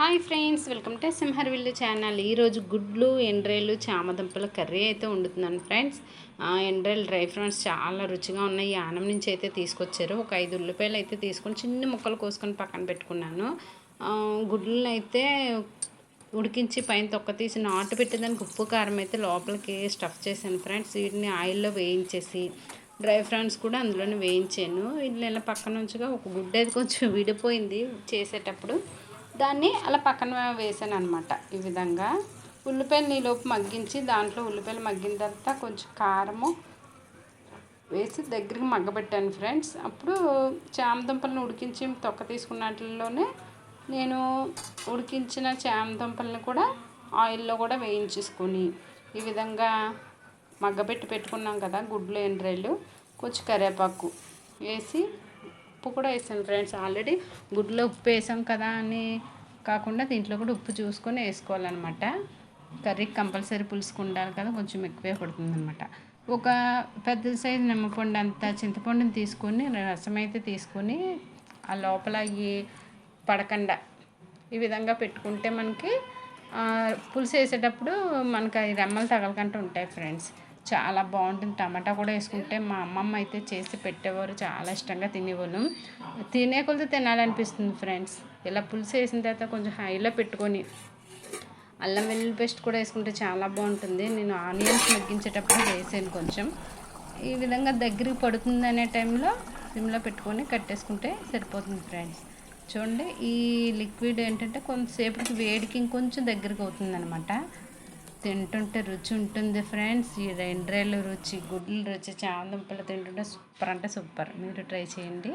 Hi friends welcome to Simharvillu channel. ఈరోజు గుడ్లు ఎండ్రేలు చామదుంపల కర్రీ అయితే వండుతున్నాను ఫ్రెండ్స్. ఎండ్రేలు డ్రై ఫ్రూట్స్ చాలా రుచిగా ఉన్నాయి. యానం నుంచి అయితే తీసుకొచ్చారు. ఒక ఐదు ఉల్లిపాయలు అయితే తీసుకొని చిన్న ముక్కలు కోసుకొని పక్కన పెట్టుకున్నాను. గుడ్లను అయితే ఉడికించి పైన తొక్క తీసి నాటు పెట్టేదానికి ఉప్పు కారం అయితే లోపలికి స్టఫ్ చేశాను ఫ్రెండ్స్. వీటిని ఆయిల్లో వేయించేసి డ్రై ఫ్రూట్స్ కూడా అందులోనే వేయించాను. వీళ్ళు ఇలా పక్కన నుంచిగా ఒక గుడ్డ అయితే కొంచెం విడిపోయింది చేసేటప్పుడు. దాన్ని అలా పక్కన వేసాను అనమాట ఈ విధంగా. ఉల్లిపాయలు నీలోపు మగ్గించి దాంట్లో ఉల్లిపాయలు మగ్గిన తర్వాత కొంచెం కారము వేసి దగ్గరికి మగ్గబెట్టాను ఫ్రెండ్స్. అప్పుడు చామదుంపలను ఉడికించి తొక్క తీసుకున్నట్లలోనే నేను ఉడికించిన చామదుంపలను కూడా ఆయిల్లో కూడా వేయించేసుకొని ఈ విధంగా మగ్గబెట్టి పెట్టుకున్నాం కదా గుడ్లు ఎండ్రాయిలు కొంచెం కరివేపాకు వేసి ఉప్పు కూడా వేసాను ఫ్రెండ్స్. ఆల్రెడీ గుడ్లో ఉప్పు వేసాం కదా అని కాకుండా దీంట్లో కూడా ఉప్పు చూసుకొని వేసుకోవాలన్నమాట. కర్రీకి కంపల్సరీ పులుసుకు ఉండాలి కదా కొంచెం ఎక్కువే పడుతుందన్నమాట. ఒక పెద్ద సైజు నిమ్మపండు అంత చింతపండుని తీసుకొని రసం అయితే తీసుకొని ఆ లోపల ఈ పడకుండా ఈ విధంగా పెట్టుకుంటే మనకి పులుసు వేసేటప్పుడు మనకి రెమ్మలు తగలకంటూ ఉంటాయి ఫ్రెండ్స్. చాలా బాగుంటుంది. టమాటా కూడా వేసుకుంటే మా అమ్మమ్మ అయితే చేసి పెట్టేవారు. చాలా ఇష్టంగా తినేవాళ్ళం. తినే కొలత తినాలనిపిస్తుంది ఫ్రెండ్స్. ఇలా పులుసు వేసిన తర్వాత కొంచెం హైలో పెట్టుకొని అల్లం వెల్లుల్లి పేస్ట్ కూడా వేసుకుంటే చాలా బాగుంటుంది. నేను ఆనియన్స్ మగ్గించేటప్పుడు వేసాను కొంచెం. ఈ విధంగా దగ్గరికి పడుతుంది అనే టైంలో సిమ్లో పెట్టుకొని కట్టేసుకుంటే సరిపోతుంది ఫ్రెండ్స్. చూడండి ఈ లిక్విడ్ ఏంటంటే కొంతసేపటికి వేడికి ఇంకొంచెం దగ్గరికి అవుతుంది అనమాట తింటుంటే రుచి ఉంటుంది ఫ్రెండ్స్. ఈ రెండ్రేళ్ళు రుచి గుడ్లు రుచి చామదుంపలు తింటుంటే సూపర్ అంటే సూపర్. మీరు ట్రై చేయండి.